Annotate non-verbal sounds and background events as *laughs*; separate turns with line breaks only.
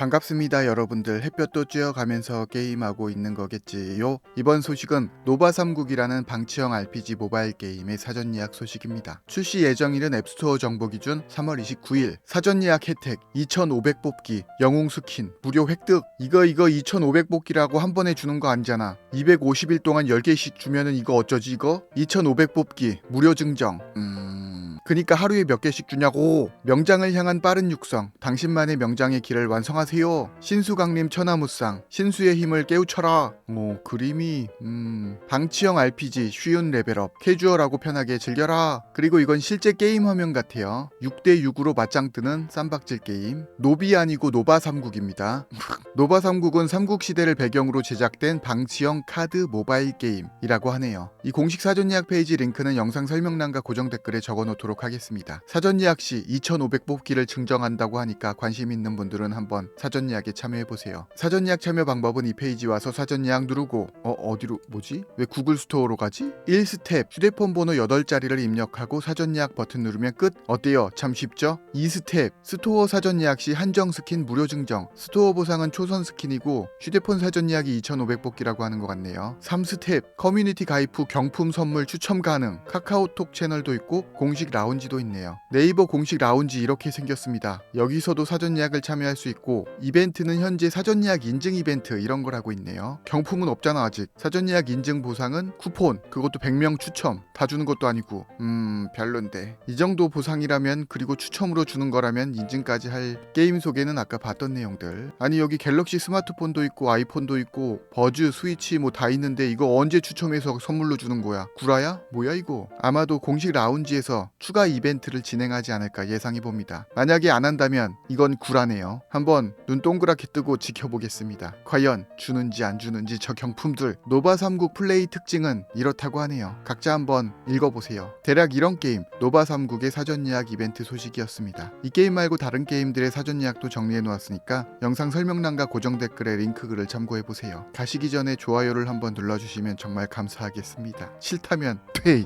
반갑습니다 여러분들. 햇볕도 쬐어가면서 게임하고 있는 거겠지요? 이번 소식은 노바3국이라는 방치형 RPG 모바일 게임의 사전 예약 소식입니다. 출시 예정일은 앱스토어 정보 기준 3월 29일. 사전 예약 혜택 2500 뽑기 영웅 스킨 무료 획득. 이거 이거 2500 뽑기라고 한 번에 주는 거 아니잖아. 250일 동안 10개씩 주면은 이거 어쩌지 이거? 2500 뽑기 무료 증정. 음... 그니까 하루에 몇 개씩 주냐고. 명장을 향한 빠른 육성. 당신만의 명장의 길을 완성하세요. 신수강림 천하무쌍. 신수의 힘을 깨우쳐라. 뭐 그림이 음. 방치형 RPG 쉬운 레벨업. 캐주얼하고 편하게 즐겨라. 그리고 이건 실제 게임 화면 같아요. 6대6으로 맞짱 뜨는 쌈박질 게임. 노비 아니고 노바 3국입니다. *laughs* 노바 3국은 삼국 시대를 배경으로 제작된 방치형 카드 모바일 게임이라고 하네요. 이 공식 사전 예약 페이지 링크는 영상 설명란과 고정 댓글에 적어놓도록 하겠습니다. 사전 예약 시 2,500 뽑기를 증정한다고 하니까 관심 있는 분들은 한번 사전 예약에 참여해 보세요. 사전 예약 참여 방법은 이 페이지 와서 사전 예약 누르고 어 어디로 뭐지? 왜 구글 스토어로 가지? 1스텝 휴대폰 번호 8자리를 입력하고 사전 예약 버튼 누르면 끝. 어때요? 참 쉽죠? 2스텝 스토어 사전 예약 시 한정 스킨 무료 증정. 스토어 보상은 초선 스킨이고 휴대폰 사전 예약이 2,500 뽑기라고 하는 것 같네요. 3스텝 커뮤니티 가입 후 경품 선물 추첨 가능. 카카오톡 채널도 있고 공식 라 운지도 있네요. 네이버 공식 라운지 이렇게 생겼습니다. 여기서도 사전 예약을 참여할 수 있고 이벤트는 현재 사전 예약 인증 이벤트 이런 걸 하고 있네요. 경품은 없잖아 아직. 사전 예약 인증 보상은 쿠폰 그것도 100명 추첨 다 주는 것도 아니고 음 별론데 이 정도 보상이라면 그리고 추첨으로 주는 거라면 인증까지 할 게임 소개는 아까 봤던 내용들 아니 여기 갤럭시 스마트폰도 있고 아이폰도 있고 버즈 스위치 뭐 다 있는데 이거 언제 추첨해서 선물로 주는 거야 구라야 뭐야 이거 아마도 공식 라운지에서 추가 이벤트를 진행하지 않을까 예상해 봅니다. 만약에 안 한다면 이건 구라네요. 한번 눈 동그랗게 뜨고 지켜보겠습니다. 과연 주는지 안 주는지 저 경품들. 노바 3국 플레이 특징은 이렇다고 하네요. 각자 한번 읽어보세요. 대략 이런 게임. 노바 3국의 사전 예약 이벤트 소식이었습니다. 이 게임 말고 다른 게임들의 사전 예약도 정리해 놓았으니까 영상 설명란과 고정 댓글에 링크 글을 참고해 보세요. 가시기 전에 좋아요를 한번 눌러주시면 정말 감사하겠습니다. 싫다면 퇴